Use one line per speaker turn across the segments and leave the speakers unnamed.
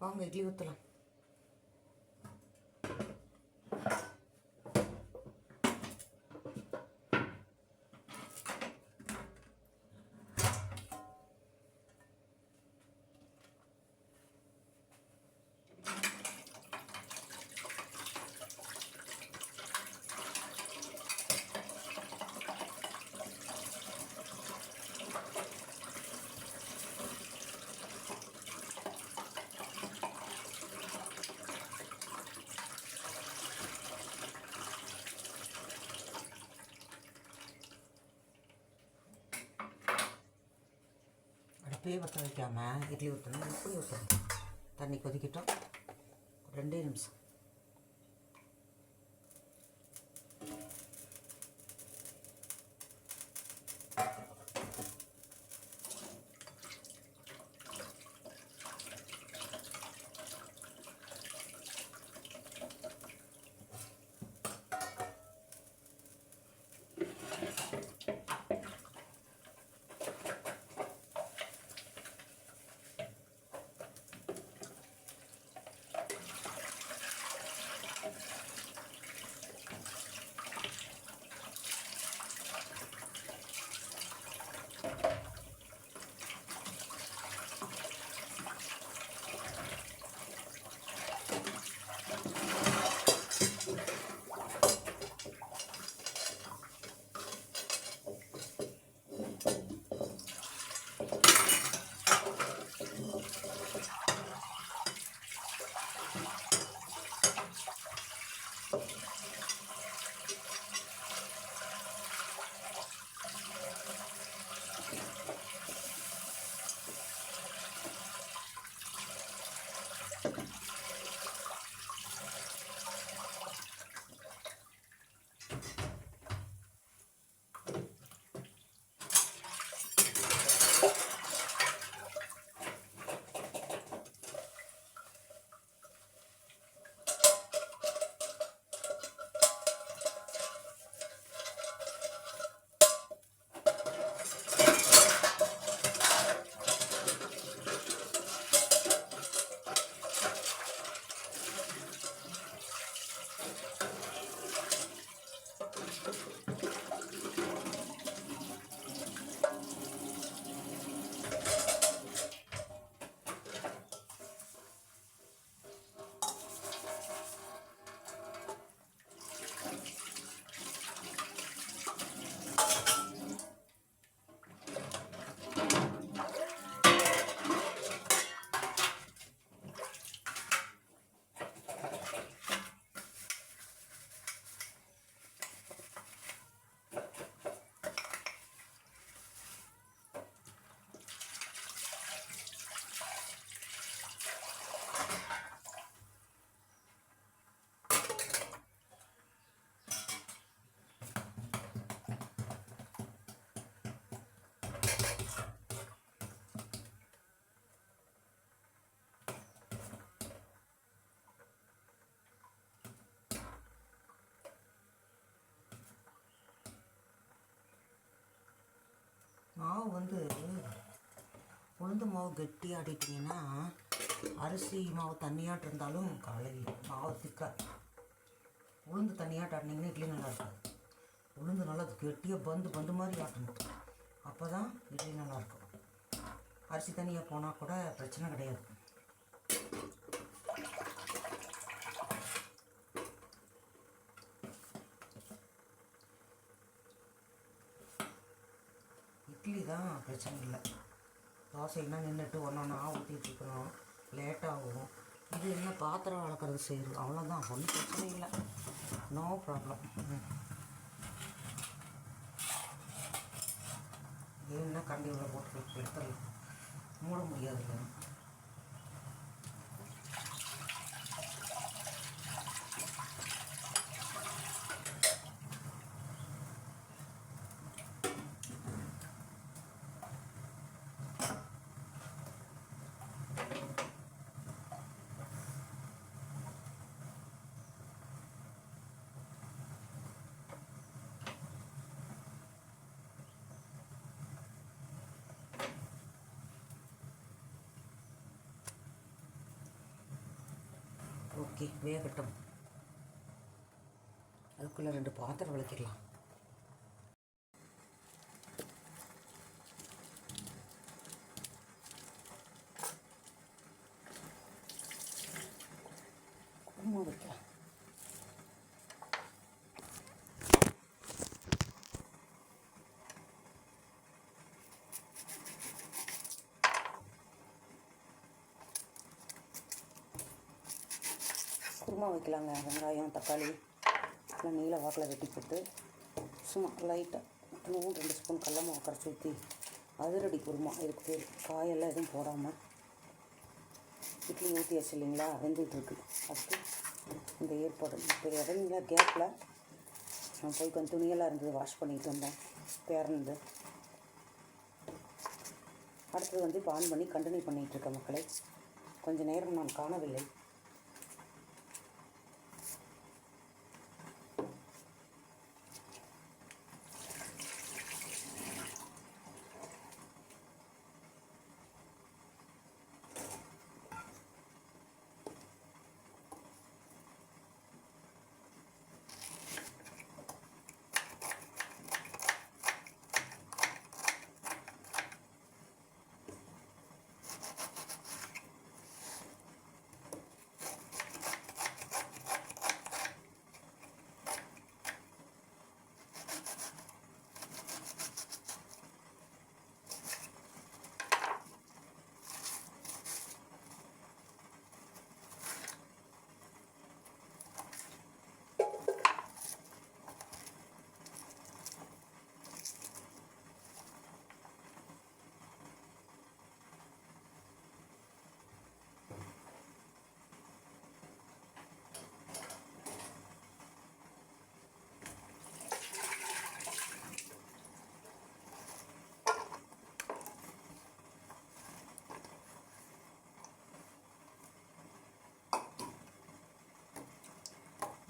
வாங்க இட்லி ஊற்றலாம் அடுப்பே பற்ற வைக்காமல் இட்லி ஊற்றணும் இப்படி ஊற்றணும் தண்ணி கொதிக்கட்டும். ரெண்டே நிமிஷம். வந்து உளுந்து மாவு கெட்டியாக ஆடிட்டிங்கன்னா அரிசி மாவு தண்ணியாட்டு இருந்தாலும் காலையில் மாவு திக்கா உளுந்து தண்ணியாட்டு ஆட்டினீங்கன்னா இட்லி நல்லா இருக்காது. உளுந்து நல்லா கெட்டியாக பந்து பந்து மாதிரி ஆட்டணும். அப்போ தான் இட்லி நல்லாயிருக்கும் அரிசி தண்ணியாக போனால் கூட பிரச்சனை கிடையாது. இட்லி தான் பிரச்சனை இல்லை. தோசைன்னா நின்றுட்டு ஒன்று ஒன்றா ஊற்றிட்டு இருக்கணும் லேட்டாகும் இது என்ன பாத்திரம் வளர்க்குறது செய்யுது அவ்வளோதான் ஒன்றும் பிரச்சனை இல்லை. நோ ப்ராப்ளம் ஏன்னா கண்டி உள்ள போட்டு எடுத்துடலாம். மூட முடியாது வேகட்டும். அதுக்குள்ளே ரெண்டு பாத்திரம் விளக்கிடலாம் குருமா வைக்கலாம் குருமா வைக்கலாங்க. வெங்காயம் தக்காளி எல்லாம் நீல வாக்கில் வெட்டி போட்டு சும்மா லைட்டாக இன்னும் ரெண்டு ஸ்பூன் கடல கரைச்சி ஊற்றி அதிரடி குருமா இதுக்கு பேர் காயெல்லாம் எதுவும் போடாமல் இட்லி ஊற்றியாச்சு இல்லைங்களா? வெந்துட்டுருக்கு அதுக்கு இந்த ஏற்பாடு. இப்போ இறங்கிங்களா கேப்பில் நான் போய் கொஞ்சம் துணியெல்லாம் இருந்தது வாஷ் பண்ணிட்டு வந்தேன். பேரந்து அடுத்தது வந்து இப்போ ஆன் பண்ணி கண்டினியூ பண்ணிகிட்ருக்கேன் மக்களை. கொஞ்சம் நேரம் நான் காணவில்லை.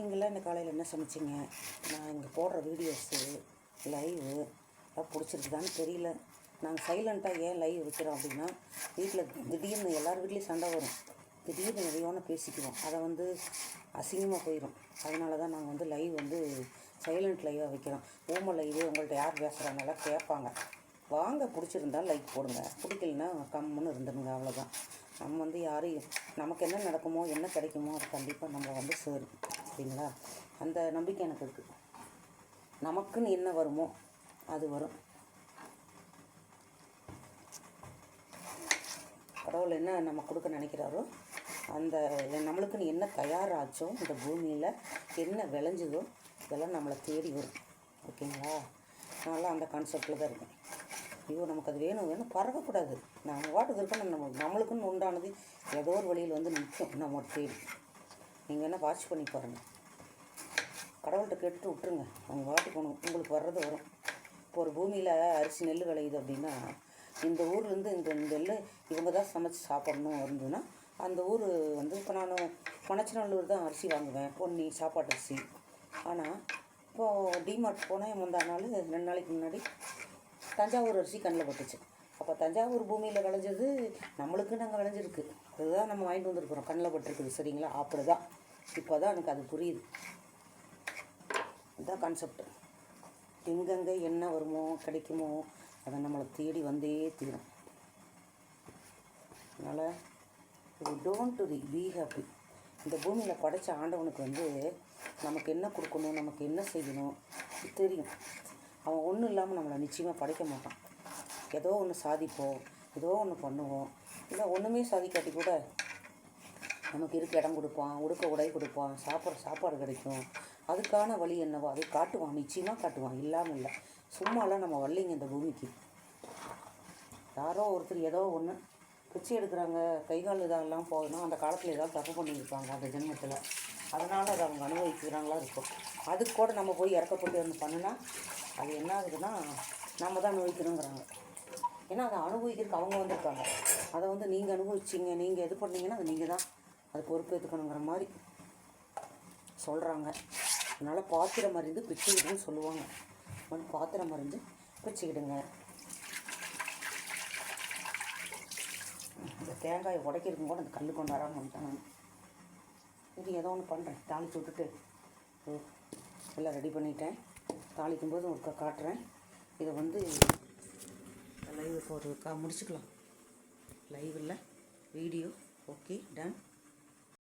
நீங்களாம் இந்த காலையில் என்ன சமைச்சிங்க? நான் இங்கே போடுற வீடியோஸு லைவு எல்லாம் பிடிச்சிருக்குதான்னு தெரியல. நாங்கள் சைலண்ட்டாக ஏன் லைவ் வைக்கிறோம் அப்படின்னா வீட்டில் திடீர்னு எல்லார் வீட்லேயும் சண்டை வரும். திடீர்னு எதையோன்னு பேசிக்குவோம். அதை வந்து அசிங்கமாக போயிடும் அதனால தான் நாங்கள் வந்து லைவ் வந்து சைலண்ட் லைவாக வைக்கிறோம். ஓம லைவு உங்கள்கிட்ட யார் பேசுகிறாங்கலாம் கேட்பாங்க. வாங்க பிடிச்சிருந்தா லைக் போடுங்க. பிடிக்கலனா கம்முன்னு இருந்துடுங்க அவ்வளோதான் நம்ம வந்து யாரையும் நமக்கு என்ன நடக்குமோ என்ன கிடைக்குமோ அது கண்டிப்பாக நம்ம வந்து சேரும். பார்த்தீங்களா அந்த நம்பிக்கை எனக்கு இருக்குது நமக்குன்னு என்ன வருமோ அது வரும். கடவுள் என்ன நம்ம கொடுக்க நினைக்கிறாரோ அந்த நம்மளுக்குன்னு என்ன தயாராச்சோ இந்த பூமியில் என்ன விளைஞ்சதோ இதெல்லாம் நம்மளை தேடி வரும். ஓகேங்களா? நல்லா அந்த கான்செப்டில் தான் இருக்கேன் ஐயோ நமக்கு அது வேணும் வேணும். பறக்கக்கூடாது நம்ம வாட்டுக்கு இருக்கணும். நம்ம நம்மளுக்குன்னு உண்டானது ஏதோ ஒரு வழியில் வந்து நிற்கும். நம்ம தேடி. நீங்கள் என்ன வாட்ச் பண்ணி பாருங்கள் கடவுள்கிட்ட கேட்டுட்டு விட்டுருங்க. அவங்க வாட்டி போகணும். உங்களுக்கு வர்றது வரும். இப்போ ஒரு பூமியில் அரிசி நெல் விளையுது அப்படின்னா இந்த ஊர்லேருந்து இந்த நெல் இவங்க தான் சமைச்சு சாப்பிட்ணும் இருந்ததுன்னா அந்த ஊர் வந்து இப்போ நான் பனச்சநல்லூர் தான் அரிசி வாங்குவேன். பொன்னி சாப்பாட்டு அரிசி. ஆனால் இப்போது டிமார்ட் போனேன் முந்தா நாள் ரெண்டு நாளைக்கு முன்னாடி தஞ்சாவூர் அரிசி கண்ணில் பட்டுச்சு. அப்போ தஞ்சாவூர் பூமியில் விளைஞ்சது நம்மளுக்கு நாங்கள் விளைஞ்சிருக்கு. அதுதான் நம்ம வாங்கிட்டு வந்திருக்கிறோம். கண்ணில் பட்டிருக்குது. சரிங்களா? அப்படி தான் இப்போ தான் எனக்கு அது புரியுது. இதுதான் கான்செப்ட் எங்கெங்கே என்ன வருமோ கிடைக்குமோ அதை நம்மளை தேடி வந்தே தீரும். அதனால் இது டோன்ட் ரி பி ஹாப்பி இந்த பூமியில் படைச்ச ஆண்டவனுக்கு வந்து நமக்கு என்ன கொடுக்கணும் நமக்கு என்ன செய்யணும் தெரியும். அவன் ஒன்றும் இல்லாமல் நம்மளை நிச்சயமாக படைக்க மாட்டான். ஏதோ ஒன்று சாதிப்போம் ஏதோ ஒன்று பண்ணுவோம். இல்லை ஒன்றுமே சாதிக்காட்டி கூட நமக்கு இருக்க இடம் கொடுப்பான் உடுக்க உடை கொடுப்பான் சாப்பிட்ற சாப்பாடு கிடைக்கும். அதுக்கான வழி என்னவோ அதை காட்டுவான் நிச்சயமாக காட்டுவான் இல்லாமல் இல்லை. சும்மாலாம் நம்ம வரலைங்க இந்த பூமிக்கு. யாரோ ஒருத்தர் ஏதோ ஒன்று பிச்சை எடுக்கிறாங்க கை கால் இதெல்லாம் போகணும் அந்த காலத்தில் ஏதாவது தப்பு பண்ணியிருப்பாங்க அந்த ஜென்மத்தில். அதனால் அதை அவங்க அனுபவிக்கிறாங்களா இருக்கும். அதுக்கு கூட நம்ம போய் இறக்கப்பட்டு வந்து பண்ணுனா அது என்ன ஆகுதுன்னா நம்ம தான் அனுபவிக்கணுங்கிறாங்க. ஏன்னா அதை அனுபவிக்கிறதுக்கு அவங்க வந்திருக்காங்க. அதை வந்து நீங்கள் அனுபவிச்சிங்க நீங்கள் இது பண்ணீங்கன்னா அது நீங்கள் தான் அது பொறுப்பேற்றுக்கணுங்கிற மாதிரி சொல்கிறாங்க அதனால் பாத்திரம் மருந்து பிச்சுக்கிடுன்னு சொல்லுவாங்க. மண் பாத்திரம் மருந்து பிச்சுக்கிடுங்க. இந்த தேங்காயை உடைக்கிறதுக்கு கூட அந்த கல் கொண்டு வராமல் வந்துட்டேன் நான். இது ஏதோ ஒன்று பண்ணுறேன் தாளித்து விட்டுட்டு எல்லாம் ரெடி பண்ணிட்டேன். தாளிக்கும் போது ஒருக்கா காட்டுறேன். இதை வந்து லைவ் இப்போ ஒரு கா முடிச்சுக்கலாம். லைவ் இல்லை வீடியோ ஓகே டன்